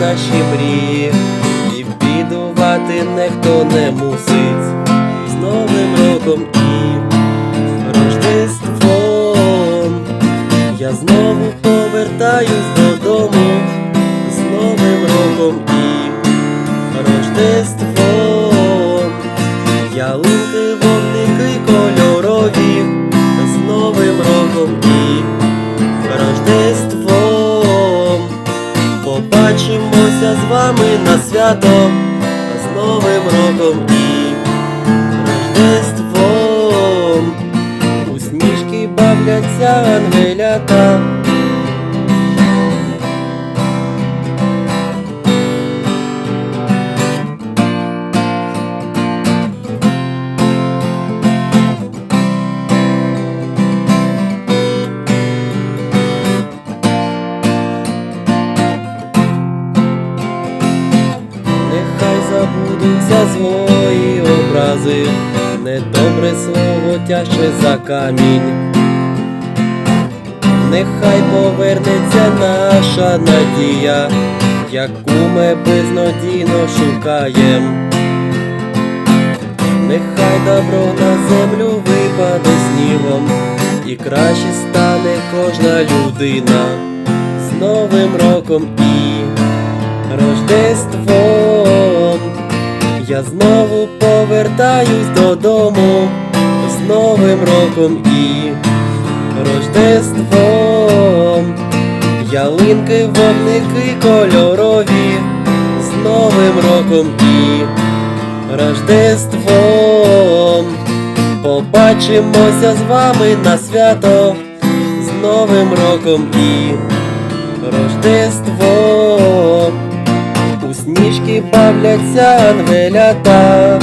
наші мрії, і бідувати ніхто не мусить з Новим роком і Рождеством. Я знову повертаюсь додому з Новим роком і Рождеством. Ялинки, вогники Побачимося з вами на свято з Новим роком і Рождеством. У сніжки бавляться ангелята. Забудуться злої образи, недобре слово тяжче за камінь. Нехай повернеться наша надія, яку ми безнадійно шукаєм. Нехай добро на землю випаде снігом, і краще стане кожна людина з Новим роком і Рождеством. Я знову повертаюсь додому з Новим роком і Рождеством. Ялинки, вогники кольорові з Новим роком і Рождеством. Побачимося з вами на свято з Новим роком і Рождеством. У бавляться ангелята.